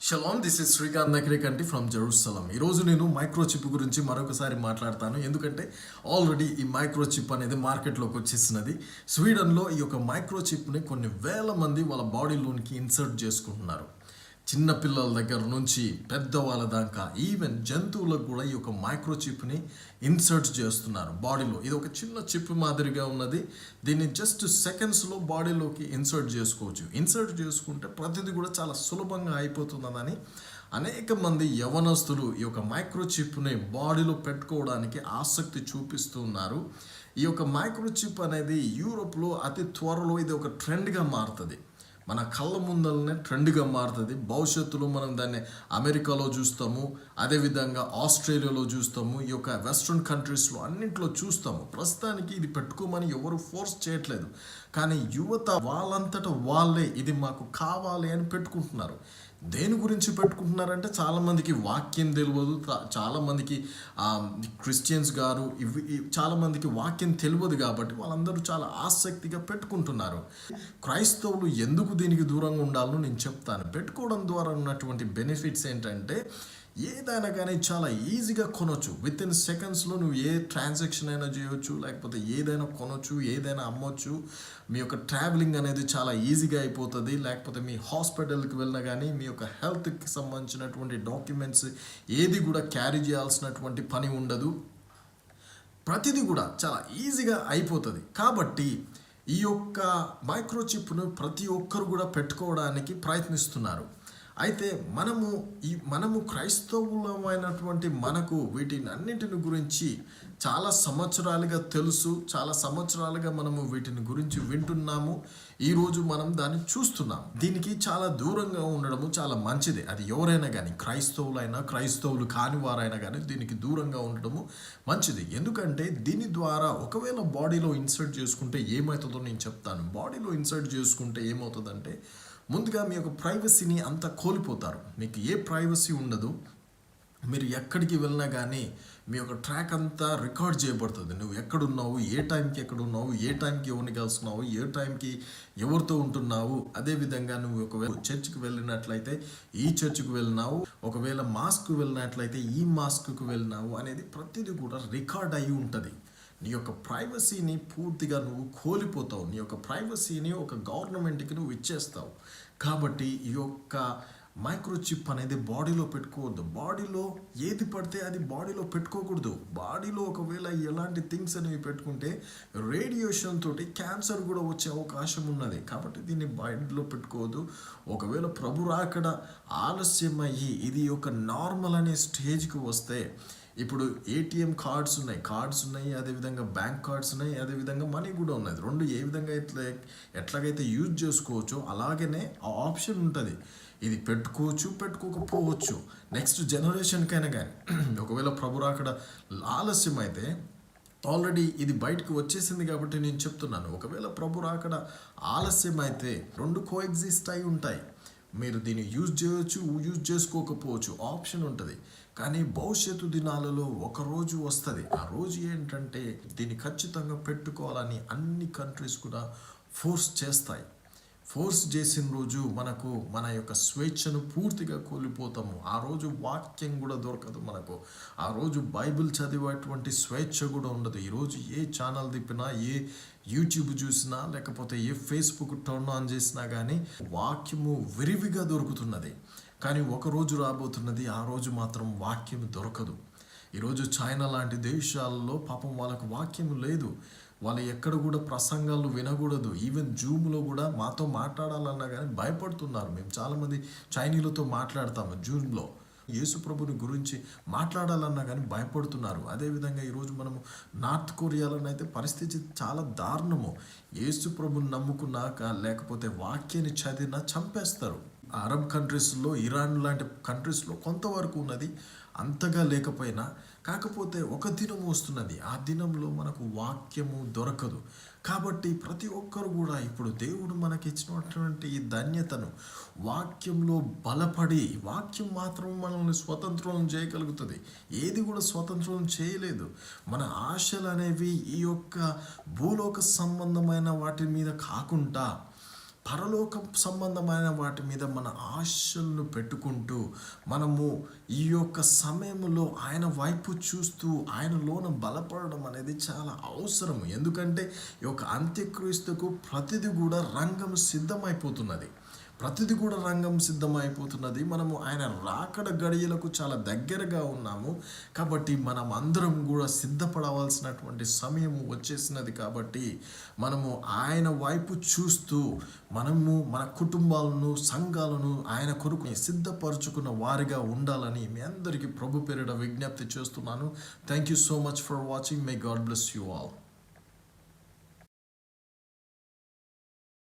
Shalom this is Srikanth Nakarikanti from Jerusalem ఈరోజు నేను microchip గురించి మరొకసారి మాట్లాడతాను. ఎందుకంటే ఆల్రెడీ ఈ మైక్రోచిప్ అనేది మార్కెట్లోకి వచ్చేసినది. స్వీడన్లో ఈ యొక్క మైక్రోచిప్ని కొన్ని వేల మంది వాళ్ళ బాడీలోనికి ఇన్సర్ట్ చేసుకుంటున్నారు. చిన్నపిల్లల దగ్గర నుంచి పెద్దవాళ్ళ దాకా ఈవెన్ జంతువులకు కూడా ఈ యొక్క మైక్రోచిప్ని ఇన్సర్ట్ చేస్తున్నారు బాడీలో ఇది ఒక చిన్న చిప్ మాదిరిగా ఉన్నది. దీన్ని జస్ట్ సెకండ్స్లో బాడీలోకి ఇన్సర్ట్ చేసుకోవచ్చు. ఇన్సర్ట్ చేసుకుంటే ప్రతిదీ కూడా చాలా సులభంగా అయిపోతుందని అనేక మంది యవనస్తులు ఈ యొక్క మైక్రోచిప్ని బాడీలో పెట్టుకోవడానికి ఆసక్తి చూపిస్తున్నారు. ఈ యొక్క మైక్రోచిప్ అనేది యూరోప్లో అతి త్వరలో ఇది ఒక ట్రెండ్గా మారుతుంది. మన కళ్ళ ముందరనే ట్రెండ్గా మారుతుంది. భవిష్యత్తులో మనం దాన్ని అమెరికాలో చూస్తాము అదేవిధంగా ఆస్ట్రేలియాలో చూస్తాము ఈ యొక్క వెస్ట్రన్ కంట్రీస్లో అన్నింటిలో చూస్తాము. ప్రస్తుతానికి ఇది పెట్టుకోమని ఎవరు ఫోర్స్ చేయట్లేదు. కానీ యువత వాళ్ళంతట వాళ్ళే ఇది మాకు కావాలి అని పెట్టుకుంటున్నారు. దేని గురించి పెట్టుకుంటున్నారంటే చాలామందికి వాక్యం తెలియదు చాలామందికి క్రిస్టియన్స్ గారు ఇవి- చాలామందికి వాక్యం తెలియదు కాబట్టి వాళ్ళందరూ చాలా ఆసక్తిగా పెట్టుకుంటున్నారు. క్రైస్తవులు ఎందుకు దీనికి దూరంగా ఉండాలో నేను చెప్తాను. పెట్టుకోవడం ద్వారా ఉన్నటువంటి బెనిఫిట్స్ ఏంటంటే ఏదైనా కానీ చాలా ఈజీగా కొనొచ్చు. విత్ ఇన్ సెకండ్స్లో నువ్వు ఏ ట్రాన్సాక్షన్ అయినా చేయొచ్చు లేకపోతే ఏదైనా కొనొచ్చు ఏదైనా అమ్మొచ్చు. మీ యొక్క ట్రావెలింగ్ అనేది చాలా ఈజీగా అయిపోతుంది. లేకపోతే మీ హాస్పిటల్కి వెళ్ళినా కానీ మీ యొక్క హెల్త్కి సంబంధించినటువంటి డాక్యుమెంట్స్ ఏది కూడా క్యారీ చేయాల్సినటువంటి పని ఉండదు. ప్రతిదీ కూడా చాలా ఈజీగా అయిపోతుంది. కాబట్టి ఈ యొక్క మైక్రోచిప్ను ప్రతి ఒక్కరు కూడా పెట్టుకోవడానికి ప్రయత్నిస్తున్నారు. అయితే మనము ఈ మనము క్రైస్తవులమైనటువంటి మనకు వీటిని అన్నింటిని గురించి చాలా సంవత్సరాలుగా తెలుసు చాలా సంవత్సరాలుగా మనము వీటిని గురించి వింటున్నాము. ఈరోజు మనం దాన్ని చూస్తున్నాం. దీనికి చాలా దూరంగా ఉండడము చాలా మంచిది. అది ఎవరైనా కానీ క్రైస్తవులైనా క్రైస్తవులు కాని వారైనా కానీ దీనికి దూరంగా ఉండడము మంచిది. ఎందుకంటే దీని ద్వారా ఒకవేళ బాడీలో ఇన్సర్ట్ చేసుకుంటే ఏమవుతుందో నేను చెప్తాను. బాడీలో ఇన్సర్ట్ చేసుకుంటే ఏమవుతుందంటే ముందుగా మీ యొక్క ప్రైవసీని అంతా కోల్పోతారు. మీకు ఏ ప్రైవసీ ఉండదు. మీరు ఎక్కడికి వెళ్ళినా కానీ మీ యొక్క ట్రాక్ అంతా రికార్డ్ చేయబడుతుంది. నువ్వు ఎక్కడున్నావు ఏ టైంకి ఎక్కడున్నావు ఏ టైంకి ఎవరిని కలుస్తున్నావు ఏ టైంకి ఎవరితో ఉంటున్నావు. అదేవిధంగా నువ్వు ఒకవేళ చర్చ్కి వెళ్ళినట్లయితే ఈ చర్చ్కి వెళ్ళినావు. ఒకవేళ మాస్క్ వెళ్ళినట్లయితే ఈ మాస్క్కు వెళ్ళినావు అనేది ప్రతిదీ కూడా రికార్డ్ అయి ఉంటుంది. నీ యొక్క ప్రైవసీని పూర్తిగా నువ్వు కోల్పోతావు. నీ యొక్క ప్రైవసీని ఒక గవర్నమెంట్కి నువ్వు ఇచ్చేస్తావు. కాబట్టి ఈ యొక్క మైక్రోచిప్ అనేది బాడీలో పెట్టుకోవద్దు. బాడీలో ఏది పడితే అది బాడీలో పెట్టుకోకూడదు. బాడీలో ఒకవేళ ఎలాంటి థింగ్స్ అనేవి పెట్టుకుంటే రేడియేషన్ తోటి క్యాన్సర్ కూడా వచ్చే అవకాశం ఉన్నది. కాబట్టి దీన్ని బాడీలో పెట్టుకోవద్దు. ఒకవేళ ప్రభు రాకడ ఆలస్యం అయ్యి ఇది ఒక నార్మల్ అనే స్టేజ్కి వస్తే ఇప్పుడు ఏటీఎం కార్డ్స్ ఉన్నాయి. కార్డ్స్ ఉన్నాయి అదేవిధంగా బ్యాంక్ కార్డ్స్ ఉన్నాయి అదేవిధంగా మనీ కూడా ఉన్నది రెండు ఏ విధంగా ఎట్లా ఎట్లాగైతే యూజ్ చేసుకోవచ్చో అలాగనే ఆ ఆప్షన్ ఉంటుంది. ఇది పెట్టుకోవచ్చు పెట్టుకోకపోవచ్చు. నెక్స్ట్ జనరేషన్కైనా కానీ ఒకవేళ ప్రభు అక్కడ ఆలస్యం అయితే ఆల్రెడీ ఇది బయటకు వచ్చేసింది కాబట్టి నేను చెప్తున్నాను. ఒకవేళ ప్రభు రాకడ ఆలస్యం అయితే రెండు కో ఎగ్జిస్ట్ అయి ఉంటాయి. మీరు దీన్ని యూజ్ చేయవచ్చు యూజ్ చేసుకోకపోవచ్చు. ఆప్షన్ ఉంటుంది. కానీ భవిష్యత్తు దినాలలో ఒక రోజు వస్తుంది. ఆ రోజు ఏంటంటే దీన్ని ఖచ్చితంగా పెట్టుకోవాలని అన్ని కంట్రీస్ కూడా ఫోర్స్ చేస్తాయి. ఫోర్స్ చేసిన రోజు మనకు మన యొక్క స్వేచ్ఛను పూర్తిగా కోల్పోతాము. ఆ రోజు వాక్యం కూడా దొరకదు మనకు. ఆ రోజు బైబిల్ చదివేటువంటి స్వేచ్ఛ కూడా ఉండదు. ఈరోజు ఏ ఛానల్ తిప్పినా ఏ యూట్యూబ్ చూసినా లేకపోతే ఏ ఫేస్బుక్ టర్న్ ఆన్ చేసినా కానీ వాక్యము విరివిగా దొరుకుతున్నది. కానీ ఒక రోజు రాబోతున్నది ఆ రోజు మాత్రం వాక్యం దొరకదు. ఈరోజు చైనా లాంటి దేశాల్లో పాపం వాళ్ళకు వాక్యం లేదు. వాళ్ళు ఎక్కడ కూడా ప్రసంగాలు వినకూడదు. ఈవెన్ జూమ్లో కూడా మాతో మాట్లాడాలన్నా కానీ భయపడుతున్నారు. మేము చాలామంది చైనీలతో మాట్లాడతాము జూమ్లో. యేసు ప్రభుని గురించి మాట్లాడాలన్నా కానీ భయపడుతున్నారు. అదేవిధంగా ఈరోజు మనము నార్త్ కొరియాలోనైతే పరిస్థితి చాలా దారుణము. యేసు ప్రభుని నమ్ముకున్నాక లేకపోతే వాక్యాన్ని చదివినా చంపేస్తారు. అరబ్ కంట్రీస్లో ఇరాన్ లాంటి కంట్రీస్లో కొంతవరకు ఉన్నది. అంతగా లేకపోయినా కాకపోతే ఒక దినం వస్తున్నది. ఆ దినంలో మనకు వాక్యము దొరకదు. కాబట్టి ప్రతి ఒక్కరు కూడా ఇప్పుడు దేవుడు మనకి ఇచ్చినటువంటి ఈ ధన్యతను వాక్యంలో బలపడి వాక్యం మాత్రం మనల్ని స్వతంత్రం చేయగలుగుతుంది. ఏది కూడా స్వతంత్రం చేయలేదు. మన ఆశలు అనేవి ఈ యొక్క భూలోక సంబంధమైన వాటి మీద కాకుండా పరలోక సంబంధమైన వాటి మీద మన ఆశలను పెట్టుకుంటూ మనము ఈ యొక్క సమయంలో ఆయన వైపు చూస్తూ ఆయనలోన బలపడడం అనేది చాలా అవసరం ఎందుకంటే ఈ యొక్క అంత్యక్రీస్తుకు ప్రతిదీ కూడా రంగం సిద్ధమైపోతున్నది. ప్రతిదీ కూడా రంగం సిద్ధమైపోతున్నది. మనము ఆయన రాకడ గడియలకు చాలా దగ్గరగా ఉన్నాము. కాబట్టి మనం అందరం కూడా సిద్ధపడవలసినటువంటి సమయము వచ్చేసినది కాబట్టి మనము ఆయన వైపు చూస్తూ మనము మన కుటుంబాలను సంఘాలను ఆయన కొరకు సిద్ధపరచుకున్న వారిగా ఉండాలని మీ అందరికీ ప్రభు పేరిట విజ్ఞప్తి చేస్తున్నాను. Thank you so much for watching may God bless you all